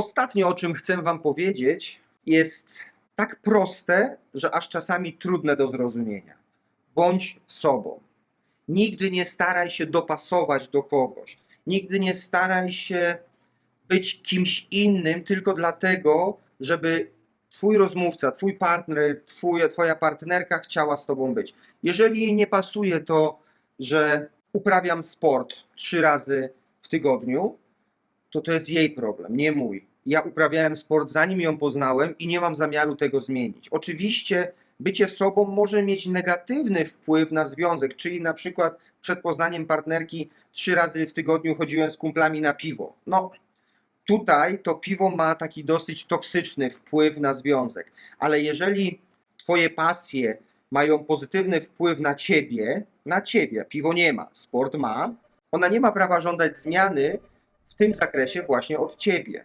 Ostatnie, o czym chcę Wam powiedzieć, jest tak proste, że aż czasami trudne do zrozumienia. Bądź sobą. Nigdy nie staraj się dopasować do kogoś. Nigdy nie staraj się być kimś innym tylko dlatego, żeby Twój rozmówca, Twój partner, twój, Twoja partnerka chciała z Tobą być. Jeżeli jej nie pasuje to, że uprawiam sport trzy razy w tygodniu, to to jest jej problem, nie mój. Ja uprawiałem sport zanim ją poznałem i nie mam zamiaru tego zmienić. Oczywiście bycie sobą może mieć negatywny wpływ na związek, czyli na przykład przed poznaniem partnerki trzy razy w tygodniu chodziłem z kumplami na piwo. No, tutaj to piwo ma taki dosyć toksyczny wpływ na związek, ale jeżeli twoje pasje mają pozytywny wpływ na ciebie, na ciebie, piwo nie ma, sport ma, ona nie ma prawa żądać zmiany w tym zakresie właśnie od ciebie.